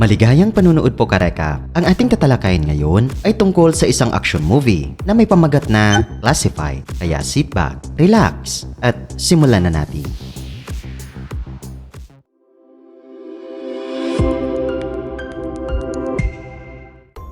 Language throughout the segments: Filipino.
Maligayang panunood po kareka. Ang ating tatalakayin ngayon ay tungkol sa isang action movie na may pamagat na classified. Kaya sit back, relax, at simulan na natin.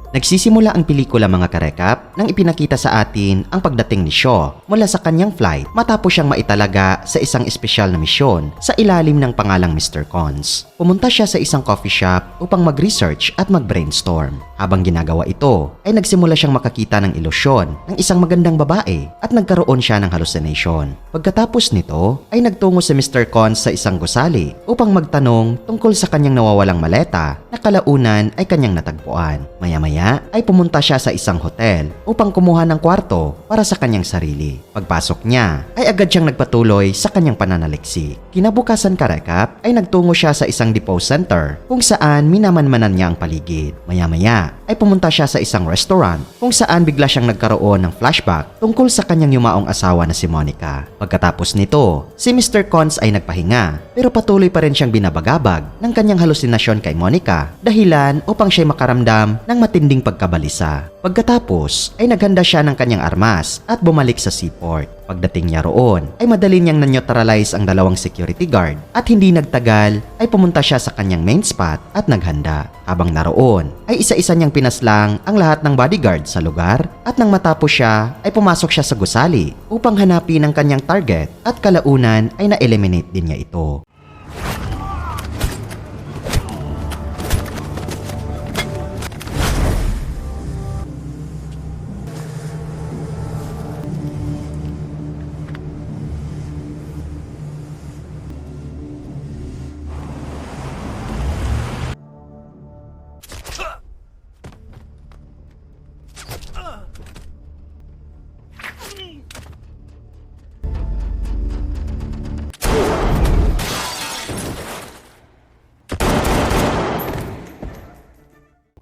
Nagsisimula ang pelikula mga karekap nang ipinakita sa atin ang pagdating ni Shaw mula sa kanyang flight matapos siyang maitalaga sa isang espesyal na misyon sa ilalim ng pangalang Mr. Cons. Pumunta siya sa isang coffee shop upang mag-research at mag-brainstorm. Habang ginagawa ito, ay nagsimula siyang makakita ng ilusyon ng isang magandang babae at nagkaroon siya ng hallucination. Pagkatapos nito, ay nagtungo si Mr. Cons sa isang gusali upang magtanong tungkol sa kanyang nawawalang maleta na kalaunan ay kanyang natagpuan. Maya-maya ay pumunta siya sa isang hotel upang kumuha ng kwarto para sa kanyang sarili. Pagpasok niya ay agad siyang nagpatuloy sa kanyang pananaliksik. Kinabukasan karekap ay nagtungo siya sa isang depot center kung saan minamanmanan niya ang paligid. Maya-maya ay pumunta siya sa isang restaurant kung saan bigla siyang nagkaroon ng flashback tungkol sa kanyang yumaong asawa na si Monica. Pagkatapos nito, si Mr. Cons ay nagpahinga pero patuloy pa rin siyang binabagabag ng kanyang halusinasyon kay Monica dahilan upang siya makaramdam ng matinding pagkabalisa. Pagkatapos ay naghanda siya ng kanyang armas at bumalik sa seaport. Pagdating niya roon ay madali niyang naneutralize ang dalawang security guard at hindi nagtagal ay pumunta siya sa kanyang main spot at naghanda. Habang naroon ay isa-isa niyang pinaslang ang lahat ng bodyguard sa lugar at nang matapos siya ay pumasok siya sa gusali upang hanapin ang kanyang target at kalaunan ay na-eliminate din niya ito.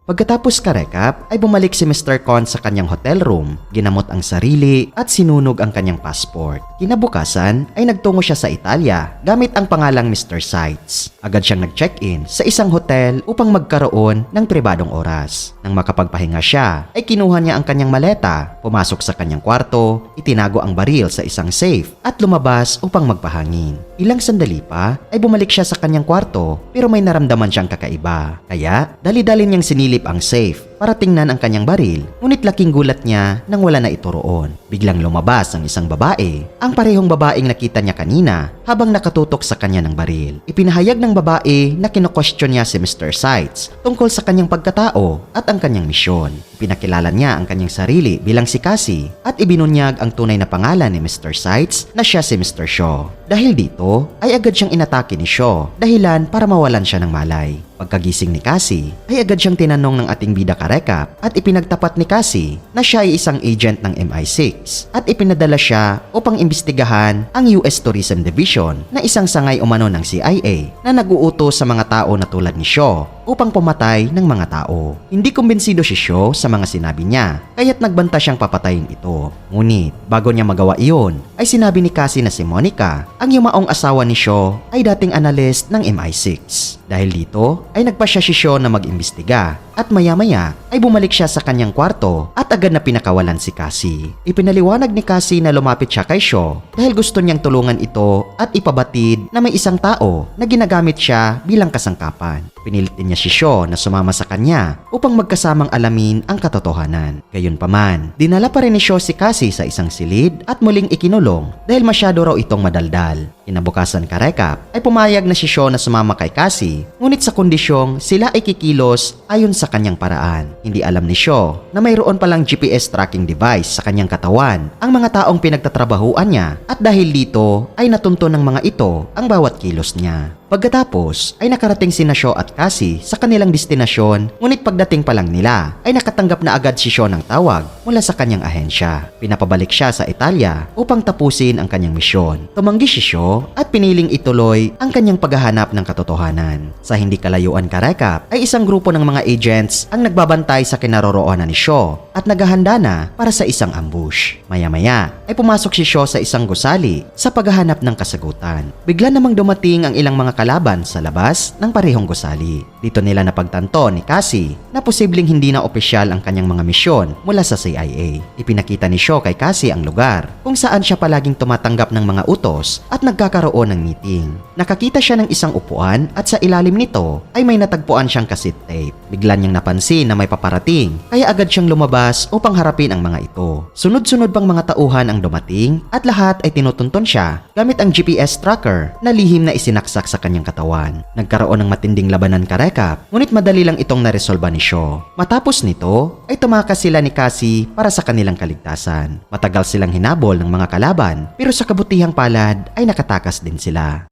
Pagkatapos karekap ay bumalik si Mr. Con sa kanyang hotel room, ginamot ang sarili at sinunog ang kanyang passport. Kinabukasan ay nagtungo siya sa Italia gamit ang pangalang Mr. Sites. Agad siyang nag-check-in sa isang hotel upang magkaroon ng pribadong oras. Nang makapagpahinga siya ay kinuha niya ang kanyang maleta, pumasok sa kanyang kwarto, itinago ang baril sa isang safe at lumabas upang magpahangin. Ilang sandali pa ay bumalik siya sa kanyang kwarto pero may naramdaman siyang kakaiba. Kaya dali-dali niyang sinilip ang safe para tingnan ang kanyang baril ngunit laking gulat niya nang wala na ito roon. Biglang lumabas ang isang babae, ang parehong babaeng nakita niya kanina habang nakatutok sa kanya ng baril. Ipinahayag ng babae na kino-question niya si Mr. Sites tungkol sa kanyang pagkatao at ang kanyang misyon. Pinakilala niya ang kanyang sarili bilang si Cassie at ibinunyag ang tunay na pangalan ni Mr. Sites na siya si Mr. Shaw. Dahil dito ay agad siyang inatake ni Shaw dahilan para mawalan siya ng malay. Pagkagising ni Cassie ay agad siyang tinanong ng ating bida karekap at ipinagtapat ni Cassie na siya ay isang agent ng MI6 at ipinadala siya upang imbestigahan ang US Tourism Division na isang sangay umano ng CIA na nag-uutos sa mga tao na tulad ni Shaw upang pumatay ng mga tao. Hindi kumbinsido si Shaw sa mga sinabi niya kaya't nagbanta siyang papatayin ito. Ngunit bago niya magawa iyon ay sinabi ni Cassie na si Monica ang yumaong asawa ni Shaw ay dating analyst ng MI6. Dahil dito ay nagpasya si Shaw na mag-imbestiga at maya-maya ay bumalik siya sa kanyang kwarto at agad na pinakawalan si Cassie. Ipinaliwanag ni Cassie na lumapit siya kay Shaw dahil gusto niyang tulungan ito at ipabatid na may isang tao na ginagamit siya bilang kasangkapan. Pinilit din niya si Shaw na sumama sa kanya upang magkasamang alamin ang katotohanan. Gayunpaman, dinala pa rin ni Shaw si Cassie sa isang silid at muling ikinulong dahil masyado raw itong madaldal. Kinabukasan karekap ay pumayag na si Shaw na sumama kay Cassie ngunit sa kondisyong sila ay kikilos ayon sa kanyang paraan. Hindi alam ni Shaw na mayroon palang GPS tracking device sa kanyang katawan ang mga taong pinagtatrabahuan niya at dahil dito ay natunto ng mga ito ang bawat kilos niya. Pagkatapos ay nakarating si Shaw at Cassie sa kanilang destinasyon ngunit pagdating pa lang nila ay nakatanggap na agad si Shaw ng tawag mula sa kanyang ahensya. Pinapabalik siya sa Italia upang tapusin ang kanyang misyon. Tumanggi si Shaw at piniling ituloy ang kanyang paghahanap ng katotohanan. Sa hindi kalayuan karekap ay isang grupo ng mga agents ang nagbabantay sa kinaroroonan ni Sho at naghahanda na para sa isang ambush. Maya-maya ay pumasok si Sho sa isang gusali sa paghahanap ng kasagutan. Bigla namang dumating ang ilang mga kalaban sa labas ng parehong gusali. Dito nila napagtanto ni Cassie na posibleng hindi na opisyal ang kanyang mga misyon mula sa CIA. Ipinakita ni Sho kay Cassie ang lugar kung saan siya palaging tumatanggap ng mga utos at nagkakaroon ng meeting. Nakakita siya ng isang upuan at sa ilalim nito ay may natagpuan siyang cassette tape. Bigla niyang napansin na may paparating kaya agad siyang lumabas upang harapin ang mga ito. Sunod-sunod pang mga tauhan ang dumating at lahat ay tinutunton siya gamit ang GPS tracker na lihim na isinaksak sa kanyang katawan. Nagkaroon ng matinding labanan karekap ngunit madali lang itong naresolba ni Shaw. Matapos nito ay tumakas sila ni Cassie para sa kanilang kaligtasan. Matagal silang hinabol ng mga kalaban pero sa kabutihang palad ay nakatakas din sila.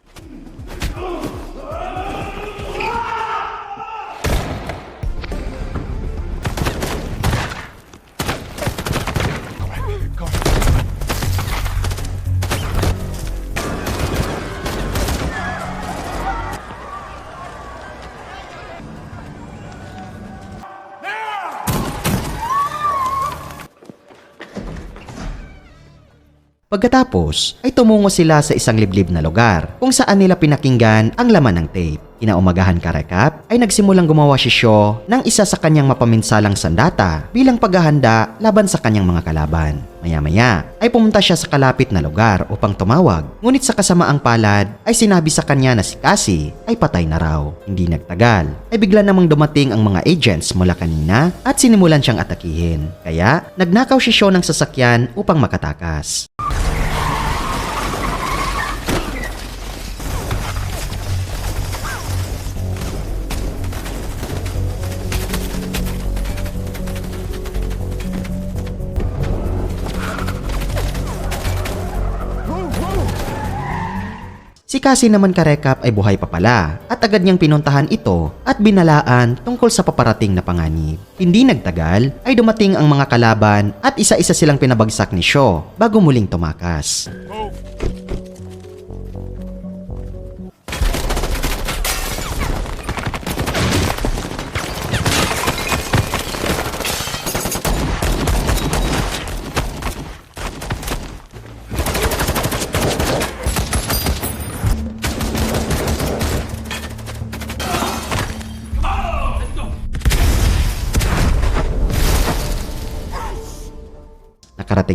Pagkatapos ay tumungo sila sa isang liblib na lugar kung saan nila pinakinggan ang laman ng tape. Kinaumagahan karekap ay nagsimulang gumawa si Shaw ng isa sa kanyang mapaminsalang sandata bilang paghahanda laban sa kanyang mga kalaban. Maya-maya ay pumunta siya sa kalapit na lugar upang tumawag ngunit sa kasamaang palad ay sinabi sa kanya na si Cassie ay patay na raw. Hindi nagtagal ay bigla namang dumating ang mga agents mula kanina at sinimulan siyang atakihin. Kaya nagnakaw si Shaw ng sasakyan upang makatakas. Si Cassie naman karekap ay buhay pa pala at agad niyang pinuntahan ito at binalaan tungkol sa paparating na panganib. Hindi nagtagal ay dumating ang mga kalaban at isa-isa silang pinabagsak ni Shaw bago muling tumakas. Nakarating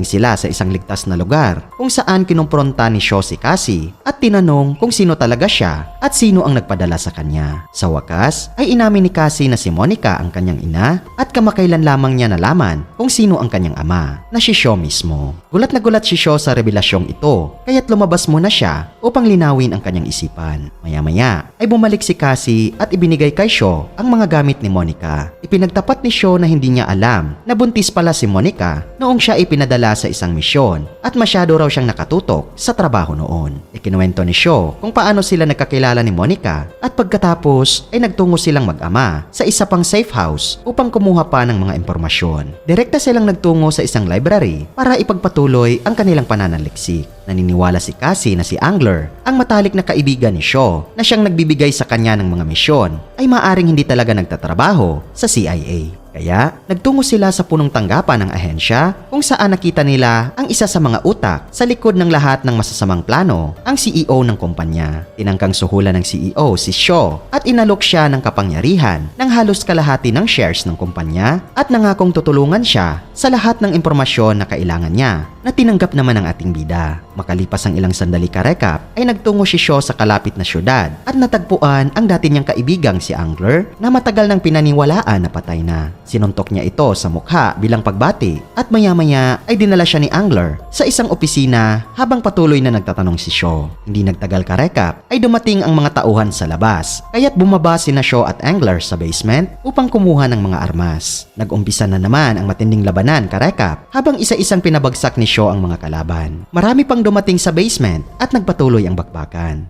sila sa isang ligtas na lugar kung saan kinumpronta ni Shaw si Cassie at tinanong kung sino talaga siya at sino ang nagpadala sa kanya. Sa wakas ay inamin ni Cassie na si Monica ang kanyang ina at kamakailan lamang niya nalaman kung sino ang kanyang ama na si Shaw mismo. Gulat na gulat si Shaw sa revelasyong ito kaya't lumabas muna siya upang linawin ang kanyang isipan. Maya-maya ay bumalik si Cassie at ibinigay kay Shaw ang mga gamit ni Monica. Ipinagtapat ni Shaw na hindi niya alam na buntis pala si Monica noong siya ipinadala sa isang misyon at masyado raw siyang nakatutok sa trabaho noon. Ikinuwento ni Shaw kung paano sila nagkakilala ni Monica at pagkatapos ay nagtungo silang mag-ama sa isa pang safe house upang kumuha pa ng mga impormasyon. Direkta silang nagtungo sa isang library para ipagpatuloy ang kanilang pananaliksik. Naniniwala si Cassie na si Angler, ang matalik na kaibigan ni Shaw na siyang nagbibigay sa kanya ng mga misyon, ay maaring hindi talaga nagtatrabaho sa CIA. Kaya nagtungo sila sa punong tanggapan ng ahensya kung saan nakita nila ang isa sa mga utak sa likod ng lahat ng masasamang plano, ang CEO ng kumpanya. Tinangkang suhulan ng CEO si Shaw at inalok siya ng kapangyarihan ng halos kalahati ng shares ng kumpanya at nangakong tutulungan siya sa lahat ng impormasyon na kailangan niya na tinanggap naman ng ating bida. Makalipas ang ilang sandali karekap ay nagtungo si Shaw sa kalapit na syudad at natagpuan ang dati niyang kaibigang si Angler na matagal nang pinaniwalaan na patay na. Sinuntok niya ito sa mukha bilang pagbati at maya-maya ay dinala siya ni Angler sa isang opisina habang patuloy na nagtatanong si Shaw. Hindi nagtagal karekap ay dumating ang mga tauhan sa labas kaya't bumaba si na Shaw at Angler sa basement upang kumuha ng mga armas. Nag-umpisa na naman ang matinding labanan karekap habang isa-isang pinabagsak ni Shaw ang mga kalaban. Marami pang dumating sa basement at nagpatuloy ang bakbakan.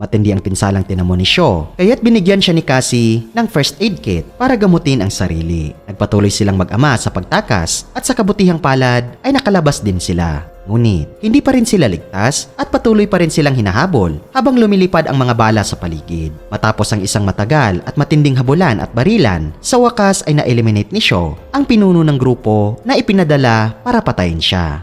Matindi ang pinsalang tinamo ni Shaw, kaya't binigyan siya ni Cassie ng first aid kit para gamutin ang sarili. Nagpatuloy silang mag-ama sa pagtakas at sa kabutihang palad ay nakalabas din sila. Ngunit, hindi pa rin sila ligtas at patuloy pa rin silang hinahabol habang lumilipad ang mga bala sa paligid. Matapos ang isang matagal at matinding habulan at barilan, sa wakas ay na-eliminate ni Shaw ang pinuno ng grupo na ipinadala para patayin siya.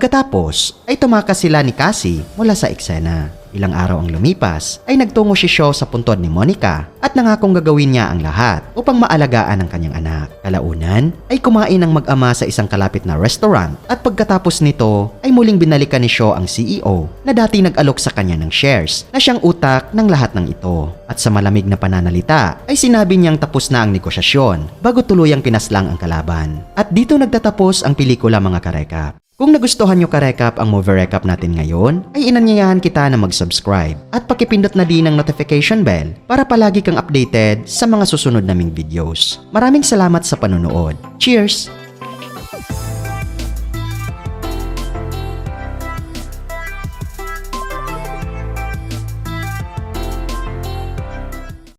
Pagkatapos ay tumakas sila ni Cassie mula sa eksena. Ilang araw ang lumipas ay nagtungo si Shaw sa puntod ni Monica at nangakong gagawin niya ang lahat upang maalagaan ang kanyang anak. Kalaunan ay kumain ng mag-ama sa isang kalapit na restaurant at pagkatapos nito ay muling binalikan ni Shaw ang CEO na dati nag-alok sa kanya ng shares na siyang utak ng lahat ng ito. At sa malamig na pananalita ay sinabi niyang tapos na ang negosasyon bago tuluyang pinaslang ang kalaban. At dito nagtatapos ang pelikula mga karekap. Kung nagustuhan nyo ka-recap ang movie recap natin ngayon, ay inanyayahan kita na mag-subscribe at pakipindot na din ang notification bell para palagi kang updated sa mga susunod naming videos. Maraming salamat sa panonood. Cheers!